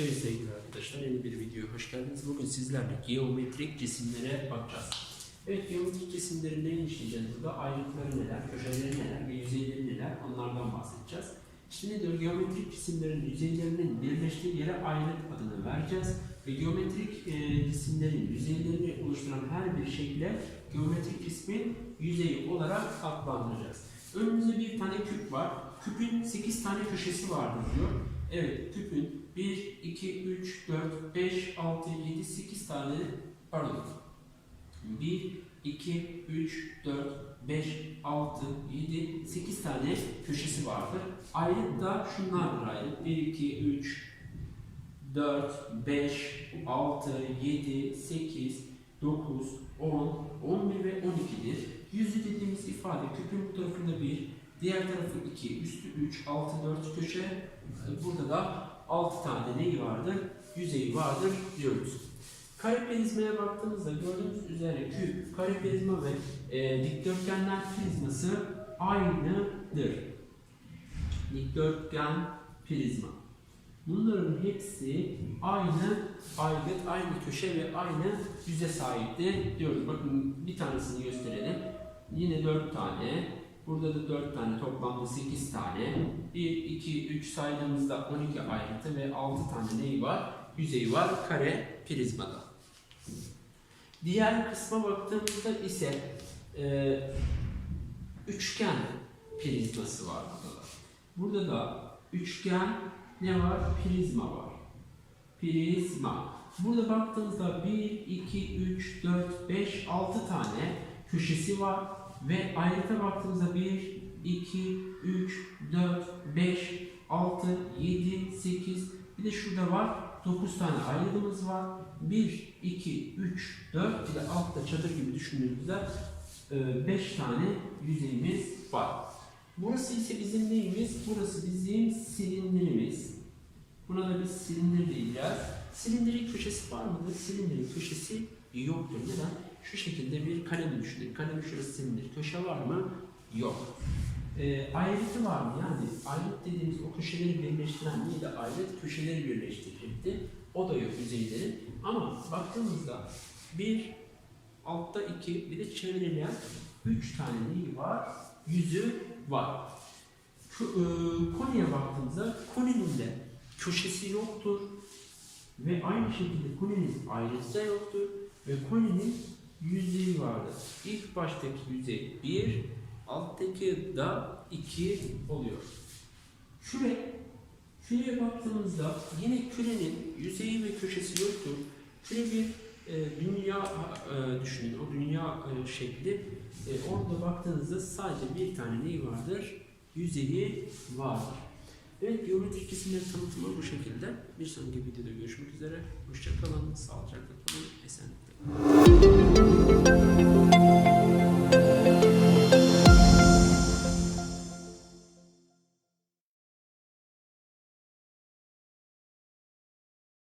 Evet sevgili arkadaşlar yeni bir videoya hoş geldiniz. Bugün sizlerle geometrik cisimlere bakacağız. Evet geometrik cisimleri ne işleyeceğiz burada? Ayrıntıları neler, köşeleri neler ve yüzeyleri neler onlardan bahsedeceğiz. Şimdi diyor geometrik cisimlerin yüzeylerinin birleştiği yere ayrıt adını vereceğiz. Ve geometrik e, cisimlerin yüzeylerini oluşturan her bir şekle geometrik cismin yüzeyi olarak adlandıracağız. Önümüzde bir tane küp var. Küpün 8 tane köşesi vardır diyor. Evet, küpün 1, 2, 3, 4, 5, 6, 7, 8 tane, pardon, 1, 2, 3, 4, 5, 6, 7, 8 tane köşesi vardır. Ayrıt da şunlardır ayrıt. 1, 2, 3, 4, 5, 6, 7, 8, 9, 10, 11 ve 12'dir. Yüzü dediğimiz ifade küpün bu tarafında 1, diğer tarafı 2, üstü 3, altı 4 köşe. Burada da 6 tane neyi vardır? Yüzeyi vardır diyoruz. Kare prizmaya baktığımızda gördüğünüz üzere küp, kare prizma ve e, dikdörtgenler prizması aynıdır. Dikdörtgen prizma. Bunların hepsi aynı aygıt, aynı köşe ve aynı yüze sahiptir diyoruz. Bakın bir tanesini gösterelim. Yine 4 tane. Burada da 4 tane toplamda 8 tane. 1, 2, 3 saydığımızda 12 ayrıntı ve 6 tane neyi var? Yüzeyi var kare prizmada. Diğer kısma baktığımızda ise e, üçgen prizması var burada da. Burada da üçgen ne var? Prizma var. Prizma. Burada baktığımızda 1, 2, 3, 4, 5, 6 tane köşesi var ve ayrıta baktığımızda 1, 2, 3, 4, 5, 6, 7, 8 bir de şurada var 9 tane ayrılımız var. 1, 2, 3, 4 bir de altta çadır gibi düşündüğümüzde 5 tane yüzeyimiz var. Burası ise bizim neyimiz? Burası bizim silindirimiz. Buna da biz silindir diyeceğiz. Silindirin köşesi var mıdır? Silindirin köşesi yoktur. Neden? Şu şekilde bir kalem düşünün. Kalem şurası silindir. Köşe var mı? Yok. E, ayrıtı var mı? Yani ayrıt dediğimiz o köşeleri birleştiren neydi? Ayrıt köşeleri birleştirecekti. O da yok yüzeylerin. Ama baktığımızda bir altta iki bir de çevrilen üç tane neyi var? Yüzü var. Şu, e, konuya baktığımızda koninin de köşesi yoktur. Ve aynı şekilde koninin ayrıtı da yoktur. Ve koninin yüzeyi vardır. İlk baştaki yüzey 1, alttaki da 2 oluyor. Şuraya, şuraya baktığımızda yine kürenin yüzeyi ve köşesi yoktur. Küre bir e, dünya e, düşünün, o dünya e, şekli. E, orada baktığınızda sadece bir tane neyi vardır? Yüzeyi vardır. Evet, geometrik cisimlerin tanıtımı bu şekilde. Bir sonraki videoda görüşmek üzere. Hoşçakalın, sağlıcakla kalın, esenlikle.